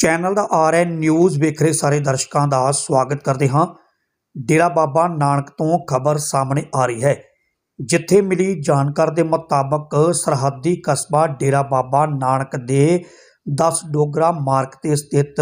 Channel ਦਾ RN news ਵੇਖ ਰਹੇ ਸਾਰੇ ਦਰਸ਼ਕਾਂ ਦਾ ਸਵਾਗਤ ਕਰਦੇ ਹਾਂ। ਡੇਰਾ ਬਾਬਾ ਨਾਨਕ ਤੋਂ ਖਬਰ ਸਾਹਮਣੇ ਆ ਰਹੀ ਹੈ। ਜਿੱਥੇ ਮਿਲੀ ਜਾਣਕਾਰੀ ਦੇ ਮੁਤਾਬਕ ਸਰਹੱਦੀ ਕਸਬਾ ਡੇਰਾ ਬਾਬਾ ਨਾਨਕ ਦੇ 10 ਡੋਗਰਾ ਮਾਰਗ ਤੇ ਸਥਿਤ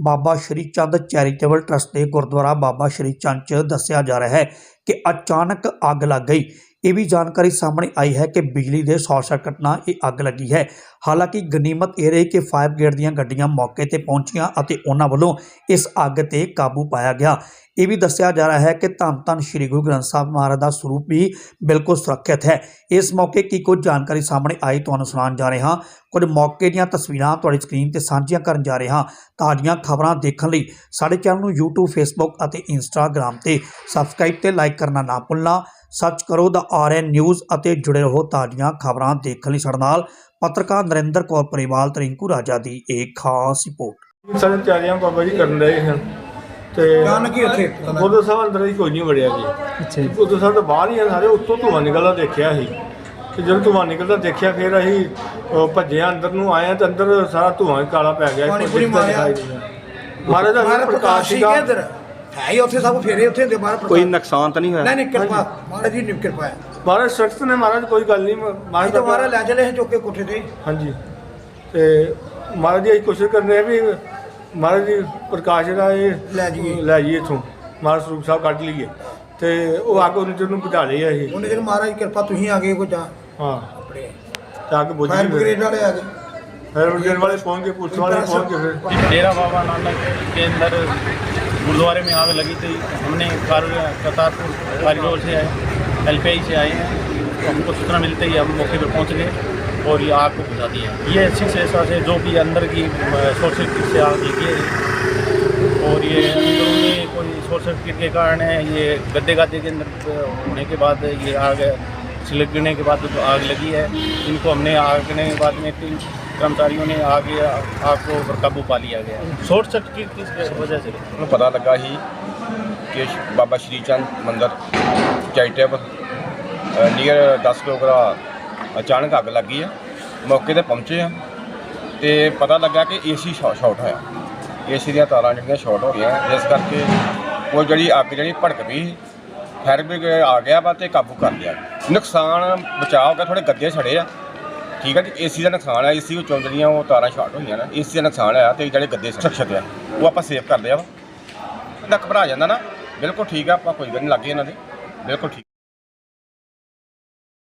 ਬਾਬਾ ਸ਼੍ਰੀ ਚੰਦ ਚੈਰੀਟੇਬਲ ਟਰਸਟ ਦੇ ਗੁਰਦੁਆਰਾ ਬਾਬਾ ਸ਼੍ਰੀ ਚੰਦ ਚ ਦੱਸਿਆ ਜਾ ਰਿਹਾ ਹੈ ਕਿ ਅਚਾਨਕ ਅੱਗ ਲੱਗ ਗਈ। ਇਹ ਵੀ ਜਾਣਕਾਰੀ ਸਾਹਮਣੇ ਆਈ ਹੈ ਕਿ ਬਿਜਲੀ ਦੇ ਸ਼ਾਰਟ ਸਰਕਟ ਨਾਲ ਇਹ ਅੱਗ ਲੱਗੀ ਹੈ। ਹਾਲਾਂਕਿ ਗਨੀਮਤ ਇਹ ਰਹੀ ਕਿ ਫਾਇਰ ਬ੍ਰਿਗੇਡ ਦੀਆਂ ਗੱਡੀਆਂ ਮੌਕੇ ਤੇ ਪਹੁੰਚੀਆਂ ਅਤੇ ਉਹਨਾਂ ਵੱਲੋਂ ਇਸ ਅੱਗ ਤੇ ਕਾਬੂ ਪਾਇਆ ਗਿਆ। ਇਹ ਵੀ ਦੱਸਿਆ ਜਾ ਰਿਹਾ ਹੈ ਕਿ ਧੰਨ ਧੰਨ ਸ੍ਰੀ ਗੁਰੂ ਗ੍ਰੰਥ ਸਾਹਿਬ ਮਹਾਰਾਜ ਦਾ ਸਰੂਪ ਵੀ ਬਿਲਕੁਲ ਸੁਰੱਖਿਅਤ ਹੈ। ਇਸ ਮੌਕੇ ਕੀ ਕੁਝ ਜਾਣਕਾਰੀ ਸਾਹਮਣੇ ਆਈ ਤੁਹਾਨੂੰ ਸੁਣਾਉਣ ਜਾ ਰਹੇ ਹਾਂ। ਕੁਝ ਮੌਕੇ ਦੀਆਂ ਤਸਵੀਰਾਂ ਤੁਹਾਡੀ ਸਕਰੀਨ ਤੇ ਸਾਂਝੀਆਂ ਕਰਨ ਜਾ ਰਹੇ ਹਾਂ। ਤਾਜ਼ੀਆਂ ਖਬਰਾਂ ਦੇਖਣ ਲਈ ਸਾਡੇ ਚੈਨਲ ਨੂੰ YouTube, Facebook ਅਤੇ Instagram ਤੇ ਸਬਸਕ੍ਰਾਈਬ ਤੇ ਲਾਈਕ ਕਰਨਾ ਨਾ ਭੁੱਲਣਾ। ਸਰਚ ਕਰੋ ਦਾ ਆਰਐਨ ਨਿਊਜ਼ ਅਤੇ ਜੁੜੇ ਰਹੋ ਤਾਜ਼ੀਆਂ ਖਬਰਾਂ ਦੇਖਣ ਲਈ ਸਾਡੇ ਨਾਲ। ਪੱਤਰਕਾਰ ਨਰਿੰਦਰ ਕੌਰ ਪਰਿਵਾਲ ਤਰਿੰਕੂ ਰਾਜਾ ਦੀ ਇੱਕ ਖਾਸ ਰਿਪੋਰਟ। ਸਾਰੇ ਤਿਆਰੀਆਂ ਬਾਬਾ ਜੀ ਕਰਨ ਰਹੇ ਹਨ ਤੇ ਕਾਰਨ ਕੀ ਉੱਥੇ? ਉਦੋਂ ਸਾਹਿਬ ਅੰਦਰ ਹੀ ਕੋਈ ਨਹੀਂ ਵੜਿਆ ਜੀ। ਅੱਛਾ ਉਦੋਂ ਸਾਹਿਬ ਤਾਂ ਬਾਹਰ ਹੀ ਆ ਸਾਰੇ ਉੱਤੋਂ ਧੂੰਆਂ ਨਿਕਲਦਾ ਦੇਖਿਆ ਸੀ। ਤੇ ਜਦੋਂ ਧੂੰਆਂ ਨਿਕਲਦਾ ਦੇਖਿਆ ਫਿਰ ਅਸੀਂ ਅਹ, ਭੱਜੇ ਅੰਦਰ ਨੂੰ ਆਏ ਤੇ ਅੰਦਰ ਸਾਰਾ ਧੂੰਆਂ ਹੀ ਕਾਲਾ ਪੈ ਗਿਆ। ਕੋਈ। ਦਿਖਾਈ ਨਹੀਂ। ਮਹਾਰਾਜ ਦਾ ਪ੍ਰਕਾਸ਼ ਸੀ ਸੀਗਾ। ਹੈ ਹੀ ਉੱਥੇ ਸਭ ਫੇਰੇ ਉੱਥੇ ਹੁੰਦੇ ਬਾਹਰ ਕੋਈ ਨੁਕਸਾਨ ਤਾਂ ਨਹੀਂ ਹੋਇਆ? ਨਹੀਂ ਕਿਰਪਾ ਮਹਾਰਾਜ ਜੀ ਨੇ ਕਿਰਪਾ ਹੈ। ਮਹਾਰਾਜ ਸਖਤ ਨੇ ਮਹਾਰਾਜ ਕੋਈ ਗੱਲ ਨਹੀਂ ਮਹਾਰਾਜ ਅਸੀਂ ਤਾਂ ਲੈ ਚਲੇ ਸੀ ਚੁੱਕ ਕੇ ਕੋਠੇ ਤੇ। ਹਾਂਜੀ। ਤੇ ਮਹਾਰਾਜ ਜੀ ਕੋਸ਼ਿਸ਼ ਕਰਨੇ ਆ ਵੀ ਮਹਾਰਾਜ ਜੀ ਪ੍ਰਕਾਸ਼ ਜਿਹੜਾ ਇਹ ਲੈ ਜਾਈਏ। ਲੈ ਜਾਈਏ ਇੱਥੋਂ। ਮਹਾਰਾਜ ਸਰੂਪ ਸਾਹਿਬ ਕੱਢ ਲਈਏ। ਤੇ ਉਹ ਅੱਗ ਉਹਨੇ ਜਿਹਨੂੰ ਬੁਝਾ ਲਈ ਆ ਉਹਨੇ ਕਿਹਾ ਮਹਾਰਾਜ ਕਿਰਪਾ ਤੁਸੀਂ ਆ ਗਏ ਕੋਈ ਜਾਂ ਹਾਂ। ਤਾਂ ਅੱਗ ਬੁਝ ਫਾਇਰ ਗਈ ਵਾਲੇ ਆ ਗਏ। ਫਿਰ ਵਾਲੇ ਪਹੁੰਚ ਕੇ ਪੁਲਿਸ ਪਹੁੰਚ ਕੇ ਫਿਰ। ਡੇਰਾ ਬਾਬਾ ਨਾਨਕ ਕੇਂਦਰ गुरुद्वारे में आग लगी थी। हमने कार करतारपुर कारीडोर से आए एल से आए हैं। तो हमको सूचना मिलते ही हम मौके पर पहुँच गए और ये आग को बुझा दिया। ये अच्छी से ऐसा से जो भी अंदर की सर्किट से आग लगी है। और ये अंदरूनी कोई सर्किट के कारण है, ये गद्दे गद्दे के अंदर होने के बाद ये आग लगने के बाद जो आग लगी है इनको हमने आग लगने के बाद में तीन कर्मचारियों ने आग आग को पर काबू पा लिया गया शॉर्ट सर्किट किस वजह से ਨੂੰ ਪਤਾ ਲੱਗਾ ਸੀ ਕਿ ਸ਼- ਬਾਬਾ ਸ਼੍ਰੀ ਚੰਦ ਮੰਦਿਰ ਚੈਰੀਟੇਬਲ ਨੀਅਰ 10 ਕਿਲੋਗਰਾ ਅਚਾਨਕ ਅੱਗ ਲੱਗੀ ਹੈ ਮੌਕੇ ਤੇ ਪਹੁੰਚੇ ਆ ਤੇ ਪਤਾ ਲੱਗਾ ਕਿ ਏਸੀ ਸ਼ਾਰਟ ਹੋਇਆ ਏਸੀ ਦੀਆਂ ਤਾਰਾਂ ਜਿਹੜੀਆਂ ਸ਼ਾਰਟ ਹੋ ਗਈਆਂ ਜਿਸ ਕਰਕੇ ਉਹ ਜਿਹੜੀ ਅੱਗ ਜਿਹੜੀ ਭੜਕ ਪਈ ਫਾਇਰ ਬ੍ਰਿਗੇਡ ਆ ਗਿਆ ਵਾ ਤੇ ਕਾਬੂ ਕਰ ਲਿਆ। ਨੁਕਸਾਨ ਬਚਾਅ ਹੋ ਗਿਆ ਥੋੜੇ ਗੱਦੇ ਛੜੇ ਆ। ਠੀਕ ਆ ਜੀ, ਏਸੀ ਦਾ ਨੁਕਸਾਨ ਹੈ ਏਸੀ ਵਿੱਚੋਂ ਜਿਹੜੀਆਂ ਉਹ ਤਾਰਾਂ ਸ਼ਾਰਟ ਹੋਈਆਂ ਨੇ, ਏਸੀ ਦਾ ਨੁਕਸਾਨ ਆ ਤੇ ਜਿਹੜੇ ਗੱਦੇ ਸੁਰੱਖਿਅਤ ਆ, ਉਹ ਆਪਾਂ ਸੇਵ ਕਰ ਲਿਆ ਵਾ। ਨਾ ਘਬਰਾ ਜਾਂਦਾ ਨਾ। ਬਿਲਕੁਲ ਠੀਕ ਆ, ਆਪਾਂ ਕੋਈ ਗੱਲ ਨਹੀਂ ਲੱਗੇ ਇਹਨਾਂ ਦੇ। ਬਿਲਕੁਲ ਠੀਕ।